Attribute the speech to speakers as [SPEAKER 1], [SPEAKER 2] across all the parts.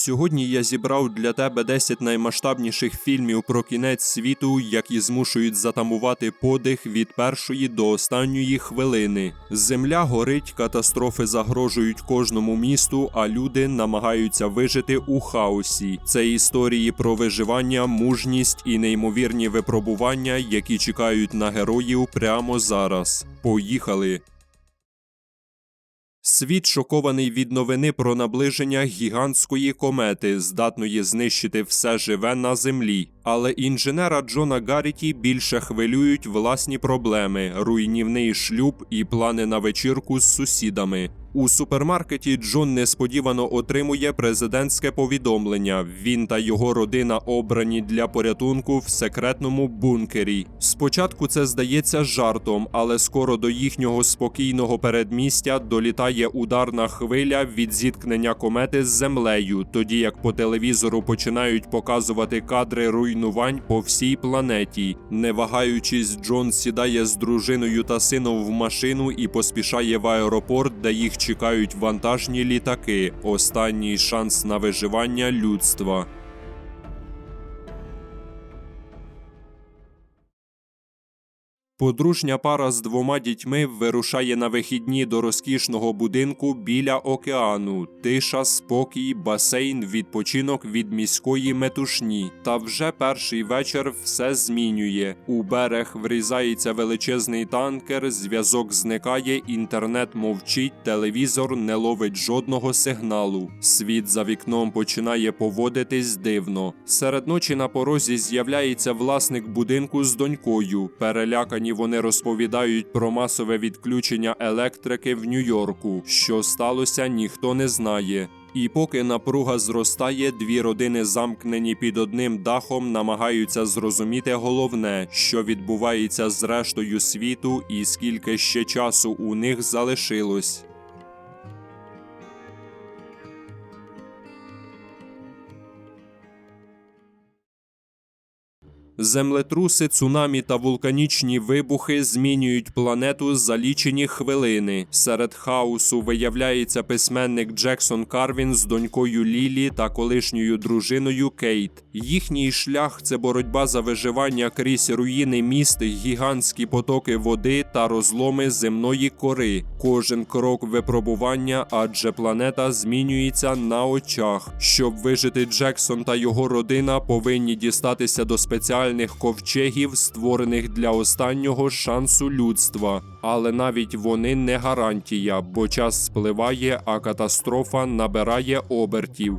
[SPEAKER 1] Сьогодні я зібрав для тебе 10 наймасштабніших фільмів про кінець світу, які змушують затамувати подих від першої до останньої хвилини. Земля горить, катастрофи загрожують кожному місту, а люди намагаються вижити у хаосі. Це історії про виживання, мужність і неймовірні випробування, які чекають на героїв прямо зараз. Поїхали! Світ шокований від новини про наближення гігантської комети, здатної знищити все живе на землі. Але інженера Джона Гарріті більше хвилюють власні проблеми, руйнівний шлюб і плани на вечірку з сусідами. У супермаркеті Джон несподівано отримує президентське повідомлення. Він та його родина обрані для порятунку в секретному бункері. Спочатку це здається жартом, але скоро до їхнього спокійного передмістя долітає ударна хвиля від зіткнення комети з землею, тоді як по телевізору починають показувати кадри руйнувань по всій планеті. Не вагаючись, Джон сідає з дружиною та сином в машину і поспішає в аеропорт, де їх чекають вантажні літаки. Останній шанс на виживання людства. Подружня пара з двома дітьми вирушає на вихідні до розкішного будинку біля океану. Тиша, спокій, басейн, відпочинок від міської метушні. Та вже перший вечір все змінює. У берег врізається величезний танкер, зв'язок зникає, інтернет мовчить, телевізор не ловить жодного сигналу. Світ за вікном починає поводитись дивно. Серед ночі на порозі з'являється власник будинку з донькою. Перелякані вони розповідають про масове відключення електрики в Нью-Йорку. Що сталося, ніхто не знає. І поки напруга зростає, дві родини, замкнені під одним дахом, намагаються зрозуміти головне, що відбувається з рештою світу, і скільки ще часу у них залишилось. Землетруси, цунамі та вулканічні вибухи змінюють планету за лічені хвилини. Серед хаосу виявляється письменник Джексон Карвін з донькою Лілі та колишньою дружиною Кейт. Їхній шлях це боротьба за виживання крізь руїни міст, гігантські потоки води та розломи земної кори. Кожен крок випробування, адже планета змінюється на очах. Щоб вижити Джексон та його родина повинні дістатися до спеціальних ковчегів, створених для останнього шансу людства. Але навіть вони не гарантія, бо час спливає, а катастрофа набирає обертів.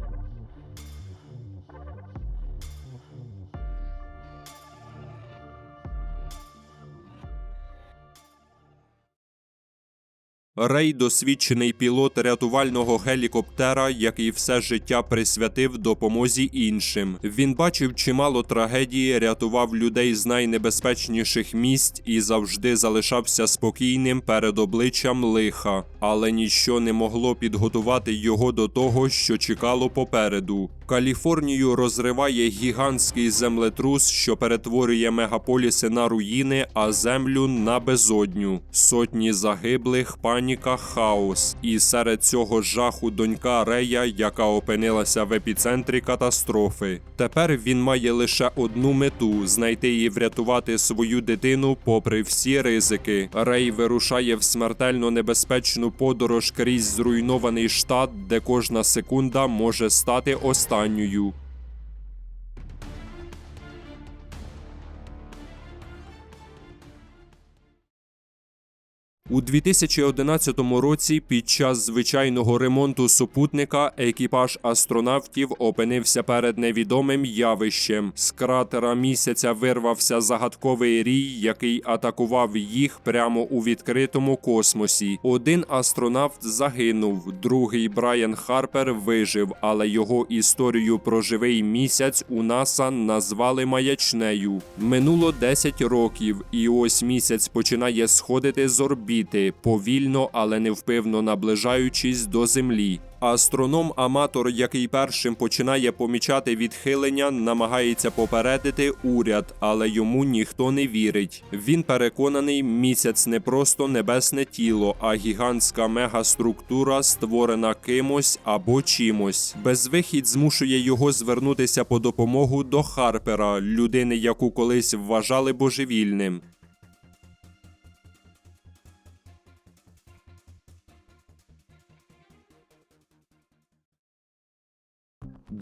[SPEAKER 1] Рей досвідчений пілот рятувального гелікоптера, який все життя присвятив допомозі іншим. Він бачив чимало трагедії, рятував людей з найнебезпечніших місць і завжди залишався спокійним перед обличчям лиха, але ніщо не могло підготувати його до того, що чекало попереду. Каліфорнію розриває гігантський землетрус, що перетворює мегаполіси на руїни, а землю на безодню. Сотні загиблих, паніка, хаос. І серед цього жаху донька Рея, яка опинилася в епіцентрі катастрофи. Тепер він має лише одну мету знайти і врятувати свою дитину, попри всі ризики. Рей вирушає в смертельно небезпечну подорож крізь зруйнований штат, де кожна секунда може стати останньою. останньою У 2011 році під час звичайного ремонту супутника екіпаж астронавтів опинився перед невідомим явищем. З кратера місяця вирвався загадковий рій, який атакував їх прямо у відкритому космосі. Один астронавт загинув, другий Брайан Харпер вижив, але його історію про живий місяць у НАСА назвали маячнею. Минуло 10 років, і ось місяць починає сходити з орбіти, повільно, але невпевно наближаючись до землі. Астроном-аматор, який першим починає помічати відхилення, намагається попередити уряд, але йому ніхто не вірить. Він переконаний, місяць не просто небесне тіло, а гігантська мегаструктура, створена кимось або чимось. Безвихідь змушує його звернутися по допомогу до Харпера, людини, яку колись вважали божевільним.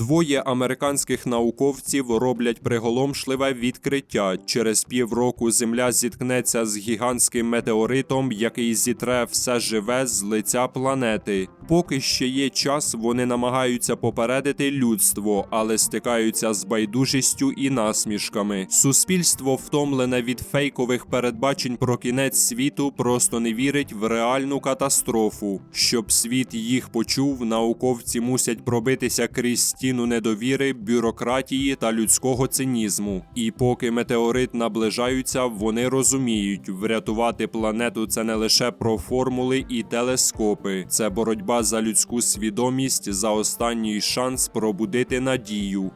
[SPEAKER 1] Двоє американських науковців роблять приголомшливе відкриття. Через півроку Земля зіткнеться з гігантським метеоритом, який зітре все живе з лиця планети. Поки ще є час, вони намагаються попередити людство, але стикаються з байдужістю і насмішками. Суспільство, втомлене від фейкових передбачень про кінець світу, просто не вірить в реальну катастрофу. Щоб світ їх почув, науковці мусять пробитися крізь стіну недовіри, бюрократії та людського цинізму. І поки метеорит наближаються, вони розуміють, врятувати планету це не лише про формули і телескопи, це боротьба за людську свідомість, за останній шанс пробудити надію.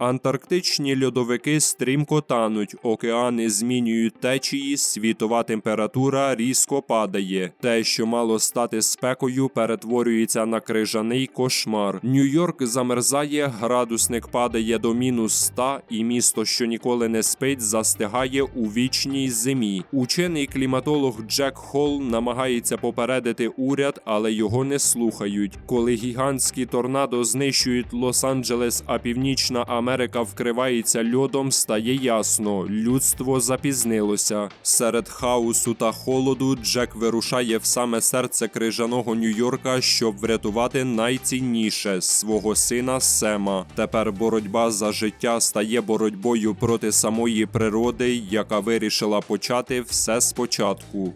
[SPEAKER 1] Антарктичні льодовики стрімко тануть, океани змінюють течії, світова температура різко падає. Те, що мало стати спекою, перетворюється на крижаний кошмар. Нью-Йорк замерзає, градусник падає до мінус 100, і місто, що ніколи не спить, застигає у вічній зимі. Учений кліматолог Джек Холл намагається попередити уряд, але його не слухають. Коли гігантські торнадо знищують Лос-Анджелес, а північна Америка вкривається льодом, стає ясно, людство запізнилося. Серед хаосу та холоду Джек вирушає в саме серце крижаного Нью-Йорка, щоб врятувати найцінніше свого сина Сема. Тепер боротьба за життя стає боротьбою проти самої природи, яка вирішила почати все спочатку.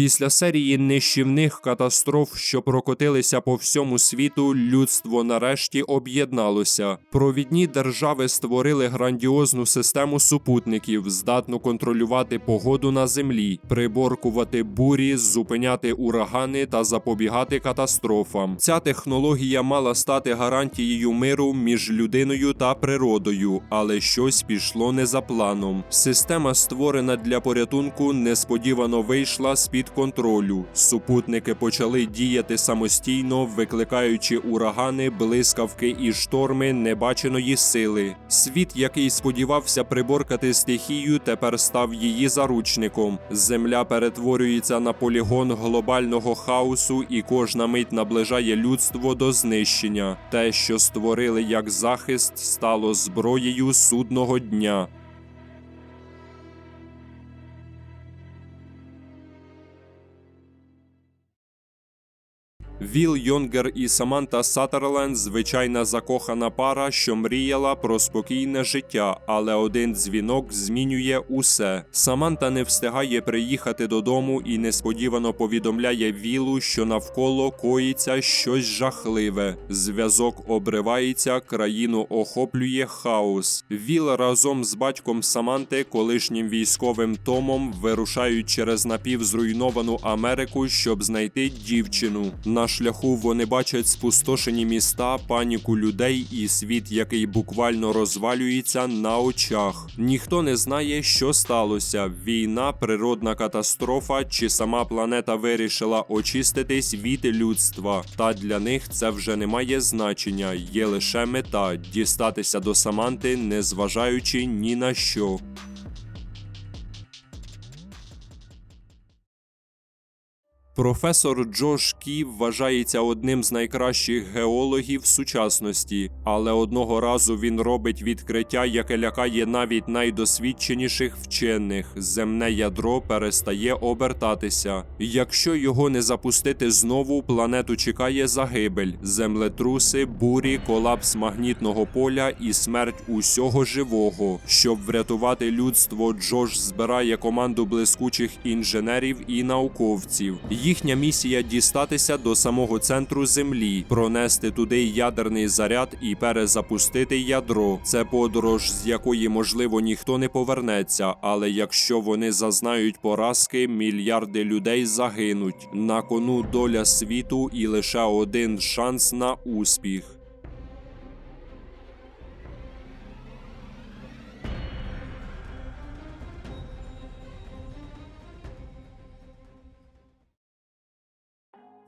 [SPEAKER 1] Після серії нищівних катастроф, що прокотилися по всьому світу, людство нарешті об'єдналося. Провідні держави створили грандіозну систему супутників, здатну контролювати погоду на землі, приборкувати бурі, зупиняти урагани та запобігати катастрофам. Ця технологія мала стати гарантією миру між людиною та природою, але щось пішло не за планом. Система, створена для порятунку, несподівано вийшла з під контролю. Супутники почали діяти самостійно, викликаючи урагани, блискавки і шторми небаченої сили. Світ, який сподівався приборкати стихію, тепер став її заручником. Земля перетворюється на полігон глобального хаосу, і кожна мить наближає людство до знищення. Те, що створили як захист, стало зброєю судного дня. Віл Йонгер і Саманта Саттерленд звичайна закохана пара, що мріяла про спокійне життя, але один дзвінок змінює усе. Саманта не встигає приїхати додому і несподівано повідомляє Вілу, що навколо коїться щось жахливе. Зв'язок обривається, країну охоплює хаос. Віл разом з батьком Саманти, колишнім військовим Томом, вирушають через напівзруйновану Америку, щоб знайти дівчину. На шляху вони бачать спустошені міста, паніку людей і світ, який буквально розвалюється на очах. Ніхто не знає, що сталося: війна, природна катастрофа чи сама планета вирішила очиститись від людства. Та для них це вже не має значення. Є лише мета дістатися до Саманти, незважаючи ні на що. Професор Джош Кі вважається одним з найкращих геологів сучасності, але одного разу він робить відкриття, яке лякає навіть найдосвідченіших вчених. Земне ядро перестає обертатися. Якщо його не запустити знову, планету чекає загибель, землетруси, бурі, колапс магнітного поля і смерть усього живого. Щоб врятувати людство, Джош збирає команду блискучих інженерів і науковців. Їхня місія дістатися до самого центру Землі, пронести туди ядерний заряд і перезапустити ядро. Це подорож, з якої можливо ніхто не повернеться, але якщо вони зазнають поразки, мільярди людей загинуть. На кону доля світу і лише один шанс на успіх.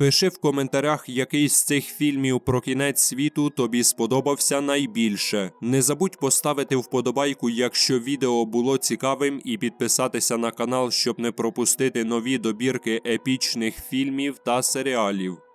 [SPEAKER 1] Пиши в коментарях, який з цих фільмів про кінець світу тобі сподобався найбільше. Не забудь поставити вподобайку, якщо відео було цікавим, і підписатися на канал, щоб не пропустити нові добірки епічних фільмів та серіалів.